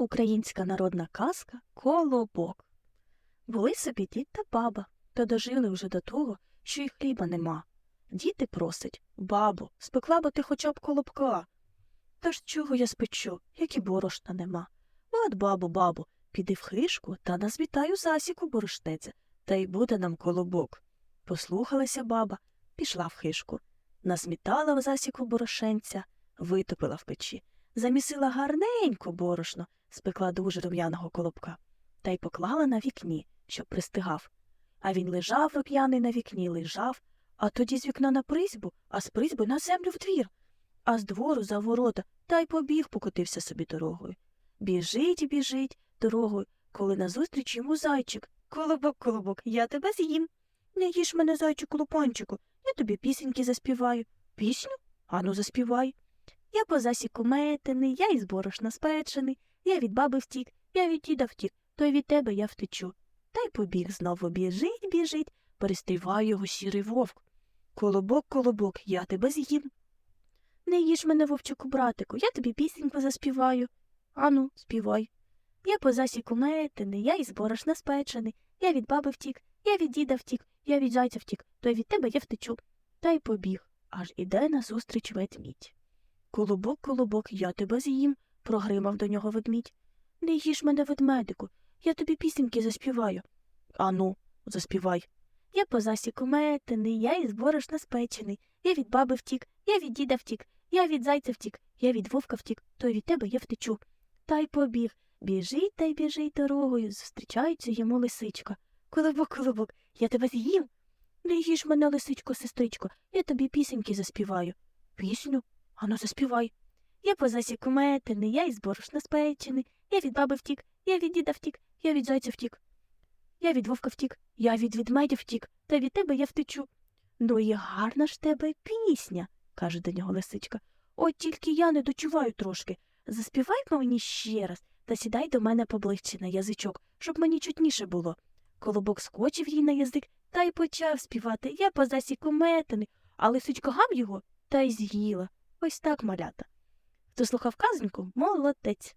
Українська народна казка Колобок. Були собі дід та баба, та дожили вже до того, що й хліба нема. Діти просить бабу, спекла би ти хоча б колобка. Та ж чого я спечу, як і борошна нема. От, бабу, бабу, піди в хишку та назвітаю засіку борошнеця, та й буде нам колобок. Послухалася баба, пішла в хишку, насмітала в засіку борошенця, витопила в печі, замісила гарненько борошно, спекла дуже рум'яного колобка, та й поклала на вікні, щоб пристигав. А він лежав рум'яний на вікні, лежав, а тоді з вікна на призьбу, а з призьби на землю в двір, а з двору за ворота та й побіг покотився собі дорогою. Біжить біжить дорогою, коли назустріч йому зайчик. Колобок, колобок, я тебе з'їм. Не їж мене, зайчику лупанчику, я тобі пісеньки заспіваю. Пісню? Ану, заспівай. Я по засіку метений, я із борошна спечений, я від баби втік, я від діда втік, то й від тебе я втечу. Та й побіг знову біжить, біжить, перестріває його сірий вовк. Колобок, колобок, я тебе з'їм. Не їж мене, вовчику, братику, я тобі пісеньку заспіваю. Ану, співай. Я по засіку метений, я із борошна спечений, я від баби втік, я від діда втік, я від зайця втік, то й від тебе я втечу. Та й побіг, аж іде назустріч ведмідь. Колобок, колобок, я тебе з'їм, прогримав до нього ведмідь. Не їж мене, ведмедику, я тобі пісеньки заспіваю. Ану, заспівай. Я по засіку метений, я із борошна спечений, я від баби втік, я від діда втік, я від зайця втік, я від вовка втік, то й від тебе я втечу. Та й побіг. Біжить та й біжить дорогою, зустрічається йому лисичка. Колобок, колобок, я тебе з'їм. Не їж мене, лисичко, сестричко, я тобі пісеньки заспіваю. Пісню? Ану, заспівай. Я по засіку метений, я із борошна спечений, я від баби втік, я від діда втік, я від зайця втік. Я від вовка втік, я від ведмедя втік, та від тебе я втечу. Ну і гарна ж тебе пісня, каже до нього лисичка. От тільки я не дочуваю трошки. Заспівай мені ще раз та сідай до мене поближче на язичок, щоб мені чутніше було. Колобок скочив їй на язик та й почав співати. Я по засіку метений, а лисичка гам його та й з'їла. Ось так, малята. Хто слухав казанку, молодець.